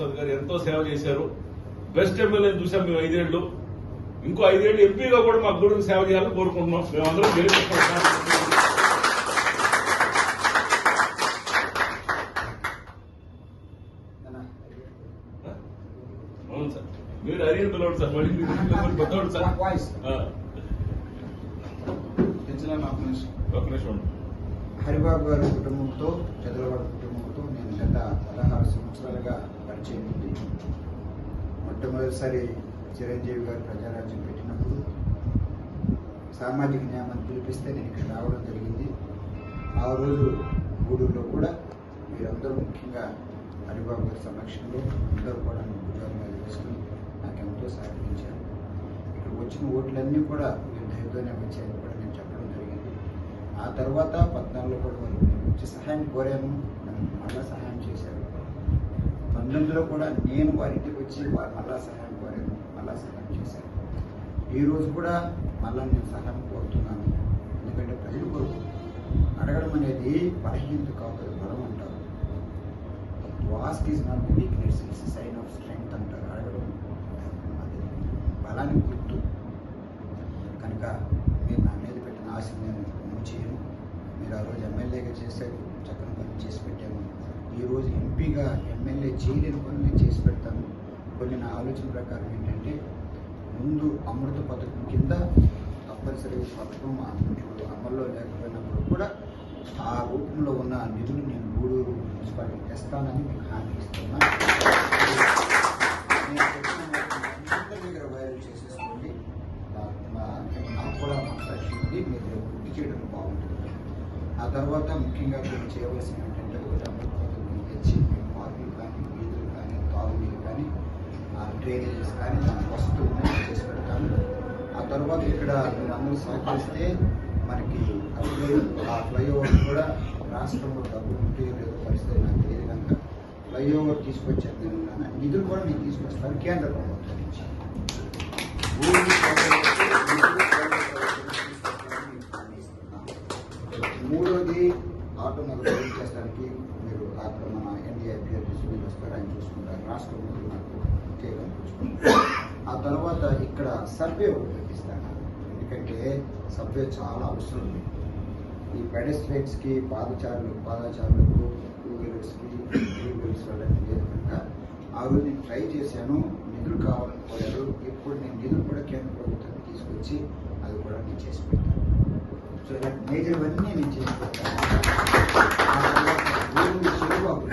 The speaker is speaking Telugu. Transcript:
ప్రసాద్ గారు ఎంతో సేవ చేశారు. బెస్ట్ ఎమ్మెల్యే చూసాం మేము ఐదేళ్ళు ఇంకో ఐదేళ్ళు ఎంపీగా కూడా మా గుడికి సేవ చేయాలని కోరుకుంటున్నాం. మేమందరం అవును సార్. మీరు అడిగిన పిల్లవాడు సార్. మళ్ళీ మీరు పెద్దవాడు సార్. ఒక నిమిషం. హరిబాబు గారి కుటుంబంతో చంద్రబాబు కుటుంబంతో నేను గత పదహారు సంవత్సరాలుగా పరిచయం ఉంది మొట్టమొదటిసారి చిరంజీవి గారు ప్రజారాజ్యం పెట్టినప్పుడు సామాజిక న్యాయం పిలిపిస్తే నేను ఇక్కడ రావడం జరిగింది. ఆ రోజు గూడూరులో కూడా మీరందరూ ముఖ్యంగా హరిబాబు గారి సమక్షంలో అందరూ కూడా మీ భుజాల మీద వేసుకుని నాకు ఎంతో సహకరించారు. ఇక్కడ వచ్చిన ఓట్లన్నీ కూడా మీరు దయతోనే వచ్చాయని కూడా నేను చెప్పడం జరిగింది. ఆ తర్వాత పద్నాలుగులో కూడా నేను వచ్చి సహాయం కోరాను. నన్ను మళ్ళా సహాయం చేశారు. పంతొమ్మిదిలో కూడా నేను వారి ఇంటికి వచ్చి వారు మళ్ళా సహాయం కోరాను మళ్ళా సహాయం చేశాను. ఈ రోజు కూడా మళ్ళా నేను సహాయం కోరుతున్నాను. ఎందుకంటే ప్రజలు కొరకు అడగడం అనేది బలహీనత కాదు బలం అంటారు. Vast is not weakness it's sign of strength అంటారు. అడగడం అది బలానికి గుర్తు. కనుక మీరు నా మీద పెట్టిన ఆశ నేను చేయను మీరు ఆ రోజు ఎమ్మెల్యేగా చేశారు చక్కని పని చేసి పెట్టాము. ఈరోజు ఎంపీగా ఎమ్మెల్యే చేయలేని పనులు నేను చేసి పెడతాను. కొన్ని నా ఆలోచన ప్రకారం ఏంటంటే ముందు అమృత పథకం కింద తప్పనిసరిగా పథకం ఇప్పుడు అమల్లో లేకపోయినప్పుడు కూడా ఆ రూపంలో ఉన్న నిధులు నేను గూడూరు మున్సిపాలిటీకి తెస్తానని మీకు హామీ ఇస్తున్నా. నేను దగ్గర వైరల్ చేసేసుకోండి. నాకు కూడా మనసాక్షి ఉంది మీరు వృద్ధి చేయడం బాగుంటుంది. ఆ తర్వాత ముఖ్యంగా మీరు చేయవలసిన ఏంటంటే ఒకటి అమృత పథకం తెచ్చి మీ పార్కులు కానీ వీధులు కానీ తాగునీరు కానీ ఆ డ్రైనేజెస్ కానీ దాని వస్తువులు చేసి పెడతాను ఆ తర్వాత ఇక్కడ మీరు సహకరిస్తే మనకి ఆ ఫ్లైఓవర్ కూడా రాష్ట్రంలో డబ్బులు ఉంటే లేదో పరిస్థితి నాకు తెలియదు కనుక ఫ్లైఓవర్ తీసుకొచ్చాను నేను నిధులు కూడా నేను తీసుకొస్తాను కేంద్ర ప్రభుత్వం నుంచి భూమి మూడోది ఆటో నగరం చేస్తానికి మీరు అక్కడ మన ఎన్డీఏ అభ్యర్థి సునీల్ వస్తారు ఆయన చూసుకుంటారు రాష్ట్ర మంత్రి నాకు చేయడం చూసుకుంటారు ఆ తర్వాత ఇక్కడ సర్వే ఒకటి పెట్టిస్తాను ఎందుకంటే సర్వే చాలా అవసరం. ఉంది ఈ పెడెస్ట్రియన్స్కి పాదచారులు పాదచారులకు టూ వీలర్స్కి త్రీ వీలర్స్ వాళ్ళకి లేదు కనుక ఆ రోజు నేను ట్రై చేశాను నిధులు కావాలని కోరారు ఇప్పుడు నేను నిధులు కూడా కేంద్ర ప్రభుత్వానికి తీసుకొచ్చి అది కూడా నేను చేసి పెడతాను. సో ఇలాంటి మేజర్ అన్నీ నేను చేసి పెడతాను.